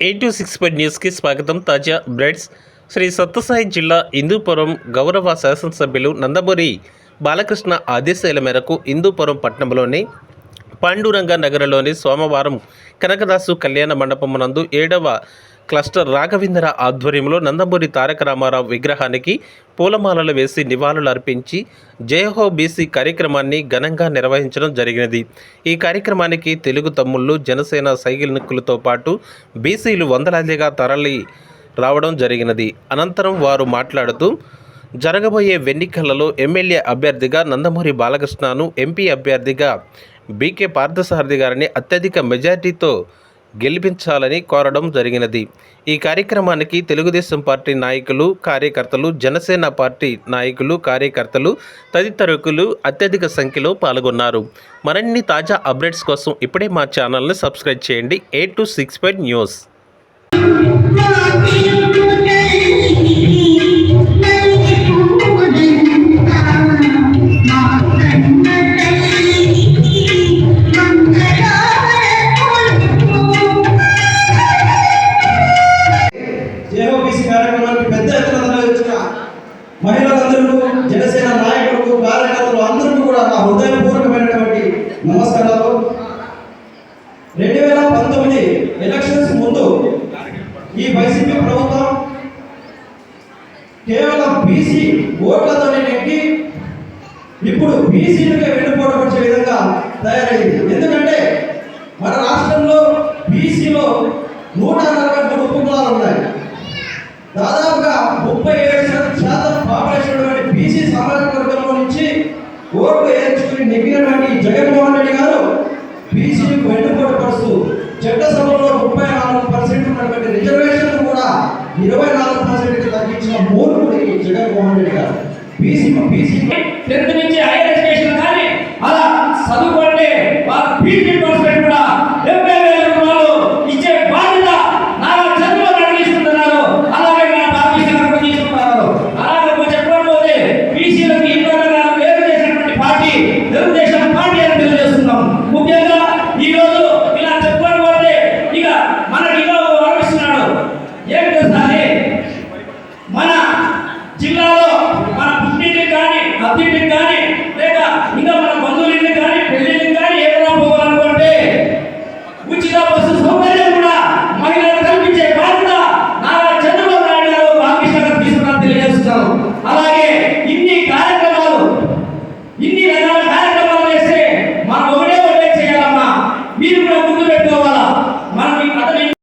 Eight two six pi న్యూస్కి స్వాగతం. తాజా బ్రెడ్స్ శ్రీ సత్యసాయి జిల్లా హిందూపురం గౌరవ శాసనసభ్యులు నందమూరి బాలకృష్ణ ఆదేశాల మేరకు హిందూపురం పట్టణంలోని పాండురంగ నగరంలోని సోమవారం కనకదాసు కళ్యాణ మండపం నందు ఏడవ క్లస్టర్ రాఘవేంద్ర ఆధ్వర్యంలో నందమూరి తారక రామారావు విగ్రహానికి పూలమాలలు వేసి నివాళులు అర్పించి జయహో బీసీ కార్యక్రమాన్ని ఘనంగా నిర్వహించడం జరిగినది. ఈ కార్యక్రమానికి తెలుగు తమ్ముళ్ళు జనసేన సైనికులతో పాటు బీసీలు వందలాదిగా తరలి రావడం జరిగినది. అనంతరం వారు మాట్లాడుతూ జరగబోయే ఎన్నికలలో ఎమ్మెల్యే అభ్యర్థిగా నందమూరి బాలకృష్ణను ఎంపీ అభ్యర్థిగా బీకే పార్థసారథి గారిని అత్యధిక మెజార్టీతో గెలిపించాలని కోరడం జరిగినది. ఈ కార్యక్రమానికి తెలుగుదేశం పార్టీ నాయకులు కార్యకర్తలు జనసేన పార్టీ నాయకులు కార్యకర్తలు తదితరులు అత్యధిక సంఖ్యలో పాల్గొన్నారు. మరిన్ని తాజా అప్డేట్స్ కోసం ఇప్పుడే మా ఛానల్ని సబ్స్క్రైబ్ చేయండి. Eight two six five news మహిళలందరూ జనసేన నాయకులకు కార్యకర్తలు అందరికీ కూడా నా హృదయపూర్వకమైనటువంటి నమస్కారాలు. రెండు వేల పంతొమ్మిది ఎలక్షన్స్ ముందు ఈ వైసీపీ ప్రభుత్వం కేవలం బీసీ ఓట్లతోనే నెట్టి ఇప్పుడు బీసీలుగా వెన్నుపోటు విధంగా తయారైంది. ఎందుకంటే మన రాష్ట్రంలో బీసీలో నూట నలభై మూడు ఉపకులాలు ఉన్నాయి. ముప్పై ఏడు శాతం శాతం పాపులేషన్ ఉన్నటువంటి బీసీ సామాజిక వర్గంలో నుంచి ఓట్లు వేయించుకుని నెగ్గినటువంటి జగన్మోహన్ రెడ్డి గారు బీసీలకు వెన్నుపోటు పరుస్తూ చట్టసభలో ముప్పై నాలుగు పర్సెంట్ ఉన్నటువంటి రిజర్వేషన్ కూడా ఇరవై నాలుగు పర్సెంట్ తగ్గించిన మూర్ఖుడి జగన్మోహన్ రెడ్డి గారు. BC BC. టెన్త్ నుంచి హైయర్ ఎడ్యుకేషన్ కానీ అలా చదువుకుంటే వారు ఫీజు రియంబర్స్మెంట్ పార్టీ